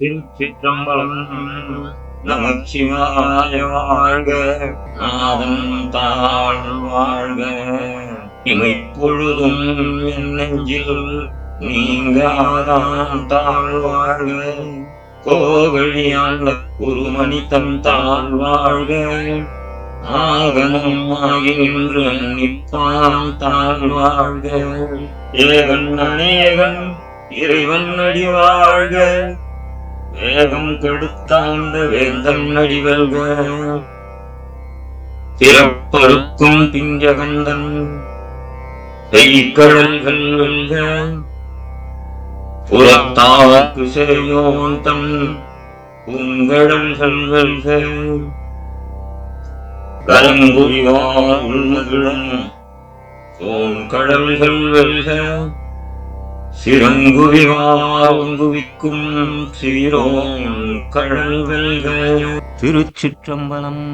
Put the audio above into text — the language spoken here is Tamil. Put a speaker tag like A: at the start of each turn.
A: திருச்சிற்றம்பலம் நமச்சிவாய வாழ்க நாதம் தாழ் வாழ்க இமைப்பொழுதும் நெஞ்சில் நீங்காதான் தாழ் வாழ்க கோவழியாண்ட குருமணி தம் தாழ் வாழ்க ஆகமும் ஆகி நின்று நிற்பான் தாழ் வாழ்க ஏகன் அநேகன் இறைவன் அடி வாழ்க வேகம் கெடுத்தாந்த வேந்தன் அடிவல்க. பிறப்பருக்கும் பிஞ்சகந்தன் செய்கடல்கள் வெல்க. புறத்தாக்கு செய்யோன் தன் பூங்கடல்கள் வெல்க கலங்குரிவார் உள்மகிழும் ஓம் கடல்கள் வெல்க சிறங்குவிவாங்குவிக்கும் சீரோன் கடல் வெல்க. திருச்சிற்றம்பலம்